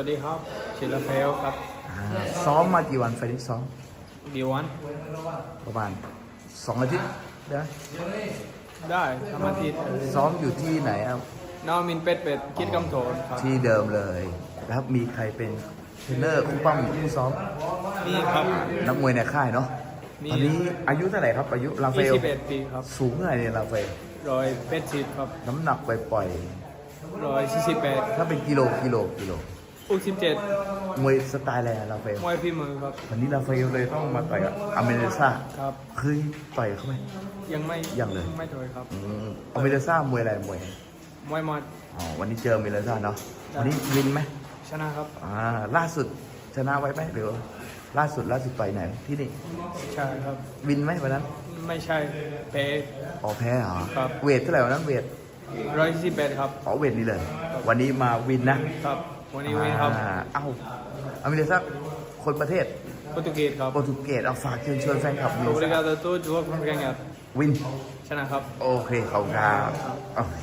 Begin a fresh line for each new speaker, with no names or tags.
วัสดีครับชิลาเฟลครับ
อ่าซ้อมมากี่วันไฟล์นี้ซ้อม
ดีวัน
ประมาณสองอาทิตย์ได้ไหม
ได้ทำอาทิตย์
ซ้อมอยู่ที่ไหนครับ
น้องมินเป็ดเป็ดคิดกำโถนครับ
ที่เดิมเลยแล้วมีใครเป็นเทรนเนอร์คู่ปั้มอยู่ที่ซ้อม
นี่ครับ
นักมวยในค่ายเนาะ
มี
ตอนนี้อายุเท่าไหร่ครับ อายุลาเฟล
21ปีครับ
สูงเท่าไหร่เนี่ยลาเฟล
ร้อยเป็ดสิบครับ
น้ำหนักปล่อย
ร้อยสี่สิบแปด
ๆถ้าเป็นกิโลกิโลกิโล
อุกสิบเจ็ด
มวยสไตล์อะไรอะลาเฟล
มวยพี่มือครับ
วันนี้ลาเฟลเลยต้องมาต่อยกับอเมเรซ่า
ครับ
เคยต่อยเขาไหม
ยังไม่
ยังเลย
ไม่ถอยครับ
อืมอเมเรซ่ามวยอะไรมวย
มวยหมัด
อ๋อวันนี้เจออเมเรซ่าเนาะวันนี้วินไหม
ชนะครับ
อ่าล่าสุดชนะไว้ไหมหรือว่าล่าสุดล่าสุดไปไหนที่นี่
ใช่ครับ
วินไหมวันนั้น
ไม่ใช่เป๊ะ
อ๋อแพ้เหรอ
ครับ
เวทเท่าไหร่วันนั้นเวท
ร้อยสี่สิบแปดครับ
อ๋อเวทนี่เลย วันนี้มาวินนะครับ
วันนี้วินครับ
อ่าเอ้าอเมริกาคนประเทศ
โปรตุเกสครับ
โปรตุเกสเอาฝากเชิญชวนแฟนคลับมี
Obrigado a todos, vou acompanhar.
วิน
ชนะครับ
โอเคขอบคุณครับโอเค